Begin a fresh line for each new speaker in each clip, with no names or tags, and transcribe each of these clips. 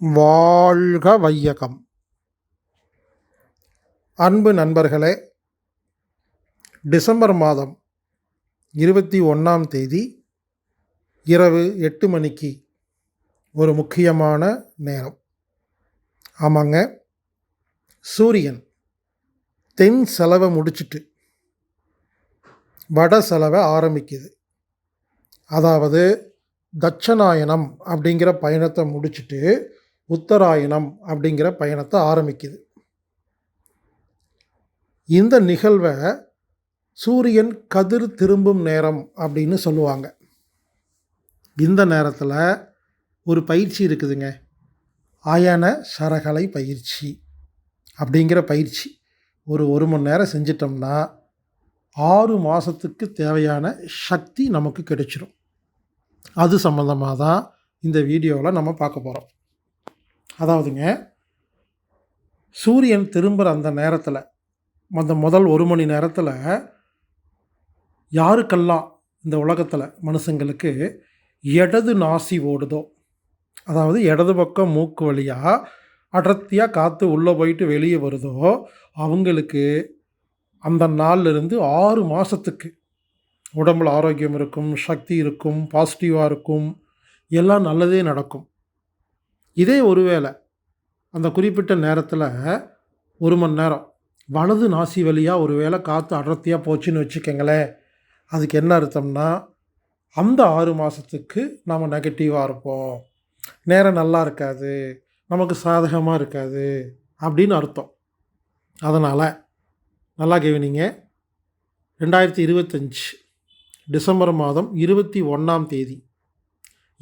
வாழ்க வையகம். அன்பு நண்பர்களே டிசம்பர் மாதம் இருபத்தி ஒன்றாம் தேதி இரவு எட்டு மணிக்கு ஒரு முக்கியமான நேரம். ஆமாங்க சூரியன் தென் செலவை முடிச்சிட்டு வட செலவை ஆரம்பிக்குது. அதாவது தட்சநாயனம் அப்படிங்கிற பயணத்தை முடிச்சுட்டு உத்தராயணம் அப்படிங்கிற பயணத்தை ஆரம்பிக்குது. இந்த நிகழ்வை சூரியன் கதிர் திரும்பும் நேரம் அப்படின்னு சொல்லுவாங்க. இந்த நேரத்தில் ஒரு பயிற்சி இருக்குதுங்க. அயன சரகலை பயிற்சி அப்படிங்கிற பயிற்சி. ஒரு ஒரு மணி நேரம் செஞ்சிட்டோம்னா ஆறு மாதத்துக்கு தேவையான சக்தி நமக்கு கிடைச்சிரும். அது சம்மந்தமாக தான் இந்த வீடியோவில் நம்ம பார்க்க போகிறோம் அதாவதுங்க சூரியன் திரும்புகிற அந்த நேரத்தில் அந்த முதல் ஒரு மணி நேரத்தில் யாருக்கெல்லாம் இந்த உலகத்தில் மனுஷங்களுக்கு இடது நாசி ஓடுதோ? அதாவது இடது பக்கம் மூக்கு வழியாக அடர்த்தியாக காற்று உள்ளே போயிட்டு வெளியே வருதோ? அவங்களுக்கு அந்த நாள்லேருந்து ஆறு மாதத்துக்கு உடம்புல ஆரோக்கியம் இருக்கும் சக்தி இருக்கும் பாசிட்டிவாக இருக்கும் எல்லாம் நல்லதே நடக்கும். இதே ஒருவேளை அந்த குறிப்பிட்ட நேரத்தில் ஒரு மணி நேரம் வலது நாசி வழியாக ஒரு வேளை காற்று அடர்த்தியாக போச்சுன்னு வச்சுக்கோங்களேன். அதுக்கு என்ன அர்த்தம்னா அந்த ஆறு மாதத்துக்கு நாம் நெகட்டிவாக இருப்போம். நேரம் நல்லா இருக்காது நமக்கு சாதகமாக இருக்காது அப்படின்னு அர்த்தம். அதனால் நல்லா கேவினிங்க. ரெண்டாயிரத்தி இருபத்தஞ்சி டிசம்பர் மாதம் இருபத்தி ஒன்றாம் தேதி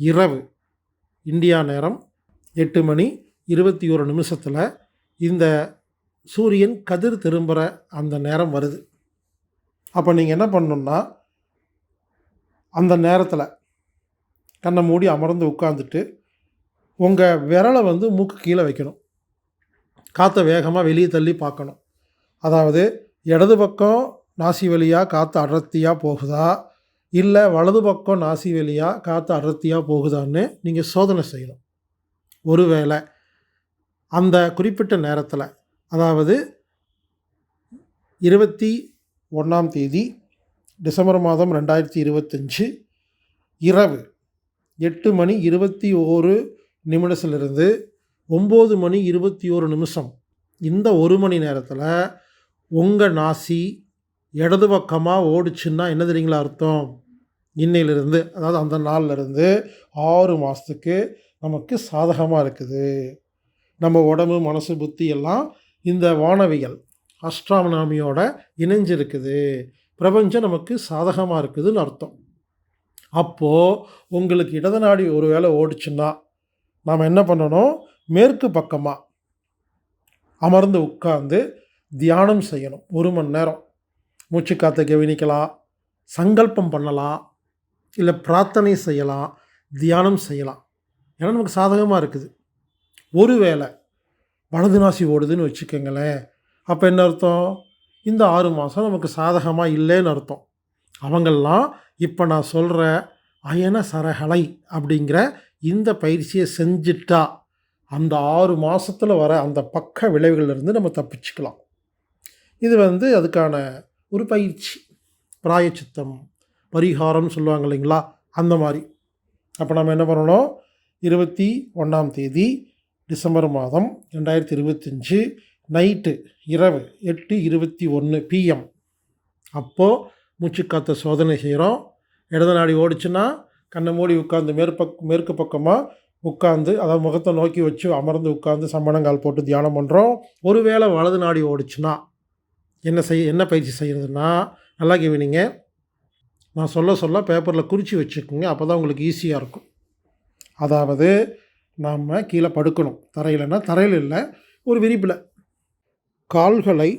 இரவு இந்தியா நேரம் எட்டு மணி இருபத்தி ஒரு நிமிஷத்தில் இந்த சூரியன் கதிர் திரும்புகிற அந்த நேரம் வருது. அப்போ நீங்கள் என்ன பண்ணணும்னா அந்த நேரத்தில் கண்ணை மூடி அமர்ந்து உட்காந்துட்டு உங்கள் விரலை வந்து மூக்கு கீழே வைக்கணும். காற்றை வேகமாக வெளியே தள்ளி பார்க்கணும். அதாவது இடது பக்கம் நாசி வழியாக காற்று அடர்த்தியாக போகுதா? இல்லை வலது பக்கம் நாசி வழியாக காற்று அடர்த்தியாக போகுதான்னு நீங்கள் சோதனை செய்யணும். ஒருவேளை அந்த குறிப்பிட்ட நேரத்தில் அதாவது இருபத்தி ஒன்றாம் தேதி டிசம்பர் மாதம் ரெண்டாயிரத்தி இருபத்தஞ்சு இரவு எட்டு மணி இருபத்தி ஓரு நிமிடத்திலிருந்து ஒம்பது மணி இருபத்தி ஓரு நிமிஷம். இந்த ஒரு மணி நேரத்தில் உங்கள் நாசி இடது பக்கமாக ஓடிச்சுன்னா என்ன தெரியுங்களா அர்த்தம்? இன்னையிலிருந்து அதாவது அந்த நாள்லேருந்து ஆறு மாதத்துக்கு நமக்கு சாதகமாக இருக்குது. நம்ம உடம்பு மனசு புத்தி எல்லாம் இந்த வானவியல் அஸ்ட்ராமனாமியோட இணைஞ்சிருக்குது. பிரபஞ்சம் நமக்கு சாதகமாக இருக்குதுன்னு அர்த்தம். அப்போது உங்களுக்கு இடது நாடி ஒரு வேளை ஓடிச்சுன்னா நாம் என்ன பண்ணணும்? மேற்கு பக்கமாக அமர்ந்து உட்கார்ந்து தியானம் செய்யணும். ஒரு மணி நேரம். மூச்சு காற்றை கவனிக்கலாம். சங்கல்பம் பண்ணலாம். இல்லை பிரார்த்தனை செய்யலாம். தியானம் செய்யலாம். ஏன்னா நமக்கு சாதகமாக இருக்குது. ஒருவேளை வலது நாசி ஓடுதுன்னு வச்சுக்கோங்களேன். அப்போ என்ன அர்த்தம்? இந்த ஆறு மாதம் நமக்கு சாதகமாக இல்லைன்னு அர்த்தம். அவங்கெல்லாம் இப்போ நான் சொல்கிற அயன சரகலை அப்படிங்கிற இந்த பயிற்சியை செஞ்சிட்டா அந்த ஆறு மாதத்தில் வர அந்த பக்க விளைவுகளிலிருந்து நம்ம தப்பிச்சுக்கலாம். இது வந்து அதுக்கான ஒரு பயிற்சி. பிராயச்சித்தம் பரிகாரம்னு சொல்லுவாங்க இல்லைங்களா? அந்த மாதிரி. அப்போ நம்ம என்ன பண்ணணும்? இருபத்தி ஒன்றாம் தேதி டிசம்பர் மாதம் ரெண்டாயிரத்தி இருபத்தஞ்சி நைட்டு இரவு எட்டு இருபத்தி ஒன்று பிஎம் அப்போது மூச்சு காத்த சோதனை செய்கிறோம் இடது நாடி ஓடிச்சுன்னா கண்ணை மூடி உட்காந்து மேற்பக் மேற்கு பக்கமாக உட்காந்து அதாவது முகத்தை நோக்கி வச்சு அமர்ந்து உட்காந்து சம்மணங்கால் போட்டு தியானம் பண்ணுறோம் ஒருவேளை வலது நாடி ஓடிச்சுன்னா என்ன செய்ய என்ன பயிற்சி செய்கிறதுன்னா நல்லா கேவினிங்க. நான் சொல்ல சொல்ல பேப்பரில் குறித்து வச்சுக்கோங்க அப்போ தான் உங்களுக்கு ஈஸியாக இருக்கும். அதாவது நம்ம கீழே படுக்கணும். தரையில்னா தரையில் இல்லை ஒரு விரிப்பில். கால்களை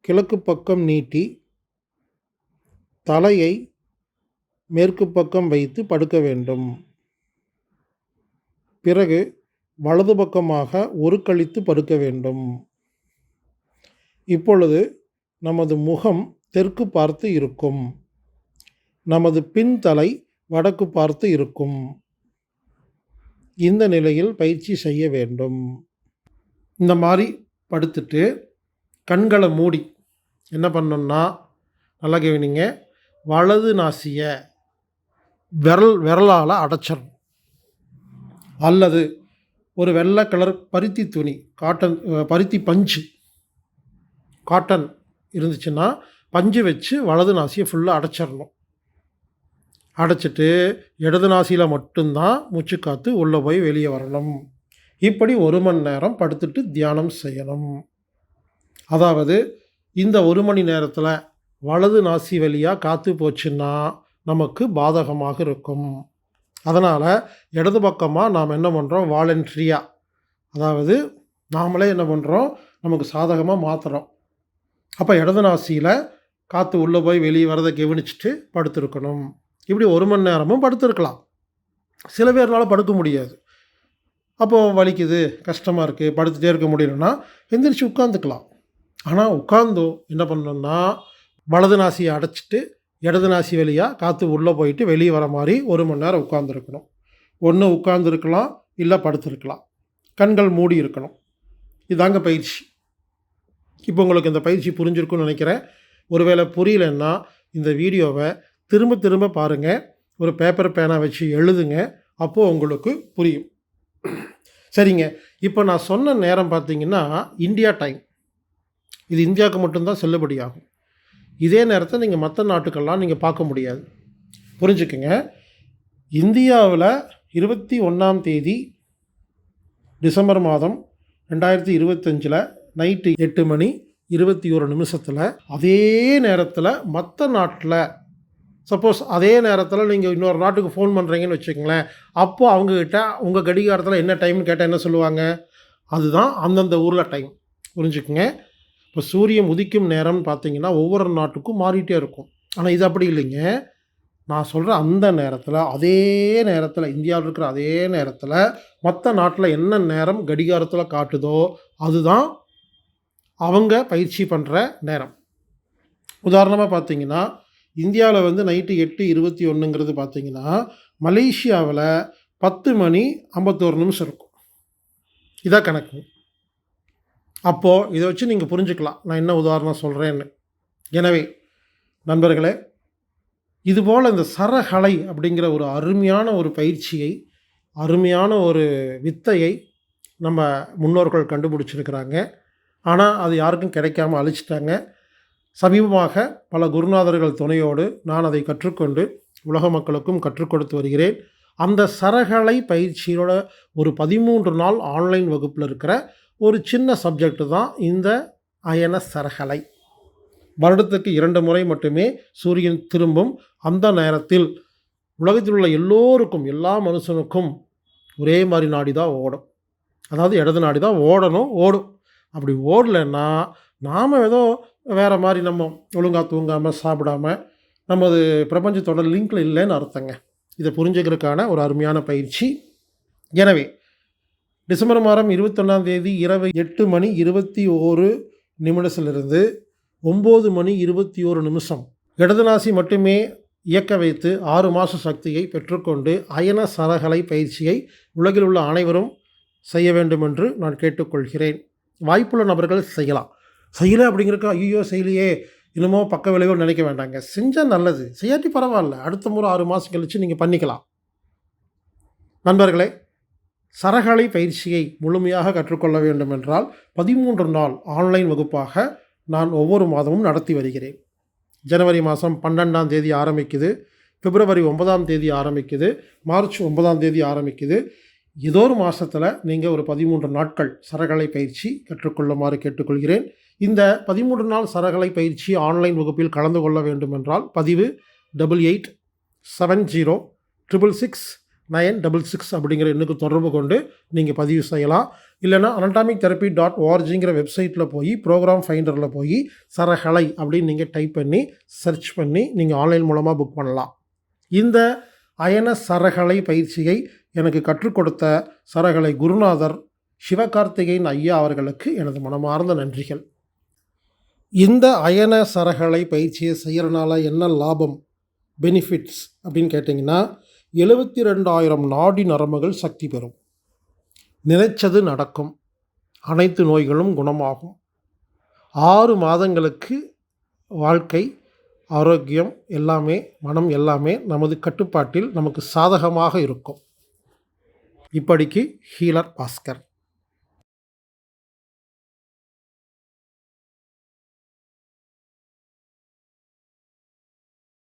கிழக்கு பக்கம் நீட்டி தலையை மேற்கு பக்கம் வைத்து படுக்க வேண்டும். பிறகு வலது பக்கமாக ஒரு கழித்து படுக்க வேண்டும். இப்பொழுது நமது முகம் தெற்கு பார்த்து இருக்கும். நமது பின்தலை வடக்கு பார்த்து இருக்கும். இந்த நிலையில் பயிற்சி செய்ய வேண்டும். இந்த மாதிரி படுத்துட்டு கண்களை மூடி என்ன பண்ணோம்னா நல்லா கவனிங்க வலது நாசியை விரல் விரலால் அடைச்சிடணும். அல்லது ஒரு வெள்ளை கலர் பருத்தி துணி காட்டன் பருத்தி பஞ்சு காட்டன் இருந்துச்சுன்னா பஞ்சு வச்சு வலது நாசியை ஃபுல்லாக அடைச்சிடணும். அடைச்சிட்டு இடது நாசியில் மட்டும்தான் மூச்சு காற்று உள்ளே போய் வெளியே வரணும். இப்படி ஒரு மணி நேரம் படுத்துட்டு தியானம் செய்யணும். அதாவது இந்த ஒரு மணி நேரத்தில் வலது நாசி வழியாக காற்று போச்சுன்னா நமக்கு பாதகமாக இருக்கும். அதனால் இடது பக்கமாக நாம் என்ன பண்ணுறோம் வாலண்ட்ரியாக அதாவது நாமளே என்ன பண்ணுறோம் நமக்கு சாதகமாக மாற்றுறோம் அப்போ இடது நாசியில் காற்று உள்ளே போய் வெளியே வரதை கவனிச்சுட்டு படுத்துருக்கணும். இப்படி ஒரு மணி நேரமும் படுத்துருக்கலாம். சில பேர்னால படுக்க முடியாது. அப்போது வலிக்குது கஷ்டமாக இருக்குது படுத்துகிட்டே இருக்க முடியலன்னா எந்திரிச்சு உட்காந்துக்கலாம் ஆனால் உட்காந்தோம் என்ன பண்ணணும்னா வலது நாசியை அடைச்சிட்டு இடது நாசி வழியாக காற்று உள்ளே போயிட்டு வெளியே வர மாதிரி ஒரு மணி நேரம் உட்காந்துருக்கணும் ஒன்று உட்காந்துருக்கலாம் இல்லை படுத்துருக்கலாம். கண்கள் மூடி இருக்கணும். இதாங்க பயிற்சி. இப்போ உங்களுக்கு இந்த பயிற்சி புரிஞ்சிருக்கும்னு நினைக்கிறேன். ஒருவேளை புரியலன்னா இந்த வீடியோவை திரும்ப திரும்ப பாருங்கள் ஒரு பேப்பர் பேனா வச்சு எழுதுங்க. அப்போது உங்களுக்கு புரியும். சரிங்க. இப்போ நான் சொன்ன நேரம் பார்த்தீங்கன்னா இந்தியா டைம் இது இந்தியாவுக்கு மட்டும்தான் செல்லுபடியாகும். இதே நேரத்தை நீங்கள் மற்ற நாட்டுக்கெல்லாம் நீங்கள் பார்க்க முடியாது. புரிஞ்சுக்குங்க. இந்தியாவில் இருபத்தி ஒன்றாம் தேதி டிசம்பர் மாதம் ரெண்டாயிரத்தி இருபத்தஞ்சில் நைட்டு எட்டு மணி இருபத்தி ஒரு நிமிஷத்தில் அதே நேரத்தில் மற்ற நாட்டில் சப்போஸ் அதே நேரத்தில் நீங்கள் இன்னொரு நாட்டுக்கு ஃபோன் பண்ணுறீங்கன்னு வச்சுக்கோங்களேன். அப்போது அவங்கக்கிட்ட உங்கள் கடிகாரத்தில் என்ன டைம்னு கேட்டால் என்ன சொல்லுவாங்க? அதுதான் அந்தந்த ஊரில் டைம் புரிஞ்சுக்குங்க? இப்போ சூரியன் உதிக்கும் நேரம்னு பார்த்தீங்கன்னா ஒவ்வொரு நாட்டுக்கும் மாறிட்டே இருக்கும். ஆனால் இது அப்படி இல்லைங்க. நான் சொல்கிற அந்த நேரத்தில் அதே நேரத்தில் இந்தியாவில் இருக்கிற அதே நேரத்தில் மற்ற நாட்டில் என்ன நேரம் கடிகாரத்தில் காட்டுதோ அதுதான் அவங்க பயிற்சி பண்ணுற நேரம். உதாரணமாக பார்த்தீங்கன்னா இந்தியாவில் வந்து நைட்டு எட்டு இருபத்தி ஒன்றுங்கிறது பார்த்தீங்கன்னா மலேசியாவில் பத்து மணி ஐம்பத்தோரு நிமிஷம் இருக்கும். இதான் கணக்கு. அப்போது இதை வச்சு நீங்கள் புரிஞ்சுக்கலாம். நான் என்ன உதாரணம் சொல்கிறேன்னு எனவே நண்பர்களே இதுபோல் இந்த சரகலை அப்படிங்கிற ஒரு அருமையான ஒரு பயிற்சியை அருமையான ஒரு வித்தையை நம்ம முன்னோர்கள் கண்டுபிடிச்சிருக்கிறாங்க. ஆனால் அது யாருக்கும் கிடைக்காம அழிச்சிட்டாங்க. சமீபமாக பல குருநாதர்கள் துணையோடு நான் அதை கற்றுக்கொண்டு உலக மக்களுக்கும் கற்றுக் கொடுத்து வருகிறேன். அந்த சரகலை பயிற்சியோட ஒரு பதிமூன்று நாள் ஆன்லைன் வகுப்பில் இருக்கிற ஒரு சின்ன சப்ஜெக்ட் தான் இந்த அயன சரகலை வருடத்துக்கு இரண்டு முறை மட்டுமே சூரியன் திரும்பும் அந்த நேரத்தில் உலகத்தில் உள்ள எல்லோருக்கும் எல்லா மனுஷனுக்கும் ஒரே மாதிரி நாடி தான் ஓடும். அதாவது இடது நாடி தான் ஓடணும் ஓடும். அப்படி ஓடலைன்னா நாம் ஏதோ வேறு மாதிரி நம்ம ஒழுங்காக தூங்காமல் சாப்பிடாம நமது பிரபஞ்சத்தோட லிங்கில் இல்லைன்னு அர்த்தங்க. இதை புரிஞ்சுக்கிறதுக்கான ஒரு அருமையான பயிற்சி. எனவே டிசம்பர் மாதம் இருபத்தொன்னாம் தேதி இரவு எட்டு மணி இருபத்தி ஓரு நிமிடத்திலிருந்து ஒம்பது மணி இருபத்தி ஓரு நிமிஷம் இடதுநாசி மட்டுமே இயக்க வைத்து ஆறு மாத சக்தியை பெற்றுக்கொண்டு அயன சரகலை பயிற்சியை உலகில் உள்ள அனைவரும் செய்ய வேண்டும் என்று நான் கேட்டுக்கொள்கிறேன். வாய்ப்புள்ள நபர்கள் செய்யலாம். செய்யலை அப்படிங்கிறக்க ஐயோ செய்யலையே. இன்னமோ பக்க விளைவோ நினைக்க வேண்டாங்க. செஞ்சால் நல்லது. செய்யாட்டி பரவாயில்ல. அடுத்த முறை ஆறு மாதம் கழித்து நீங்கள் பண்ணிக்கலாம். நண்பர்களே சரகலை பயிற்சியை முழுமையாக கற்றுக்கொள்ள வேண்டும் என்றால் பதிமூன்று நாள் ஆன்லைன் வகுப்பாக நான் ஒவ்வொரு மாதமும் நடத்தி வருகிறேன். ஜனவரி மாதம் பன்னெண்டாம் தேதி ஆரம்பிக்குது. பிப்ரவரி ஒன்பதாம் தேதி ஆரம்பிக்குது. மார்ச் ஒன்பதாம் தேதி ஆரம்பிக்குது. ஏதோ ஒரு மாதத்தில் நீங்கள் ஒரு பதிமூன்று நாட்கள் சரகலை பயிற்சி கற்றுக்கொள்ளுமாறு கேட்டுக்கொள்கிறேன். இந்த பதிமூன்று நாள் சரகலை பயிற்சி ஆன்லைன் வகுப்பில் கலந்து கொள்ள வேண்டும் என்றால் பதிவு double eight seven zero triple six nine double six அப்படிங்கிற எண்ணுக்கு தொடர்பு கொண்டு நீங்கள் பதிவு செய்யலாம். இல்லைனா அனட்டாமிக் தெரப்பி டாட் ஓஆர்ஜிங்கிற வெப்சைட்டில் போய் ப்ரோக்ராம் ஃபைண்டரில் போய் சரகலை அப்படின்னு நீங்கள் டைப் பண்ணி சர்ச் பண்ணி நீங்கள் ஆன்லைன் மூலமாக புக் பண்ணலாம். இந்த அயன சரகலை பயிற்சியை எனக்கு கற்றுக் கொடுத்த சரகலை குருநாதர் சிவகார்த்திகேயன் ஐயா அவர்களுக்கு எனது மனமார்ந்த நன்றிகள். இந்த அயன சரகலை பயிற்சியை செய்கிறனால என்ன லாபம்? பெனிஃபிட்ஸ் அப்படின்னு கேட்டிங்கன்னா எழுபத்தி ரெண்டாயிரம் நாடி நரம்புகள் சக்தி பெறும். நினைச்சது நடக்கும். அனைத்து நோய்களும் குணமாகும். ஆறு மாதங்களுக்கு வாழ்க்கை ஆரோக்கியம் எல்லாமே மனம் எல்லாமே நமது கட்டுப்பாட்டில் நமக்கு சாதகமாக இருக்கும். இப்படிக்கு ஹீலர் பாஸ்கர்.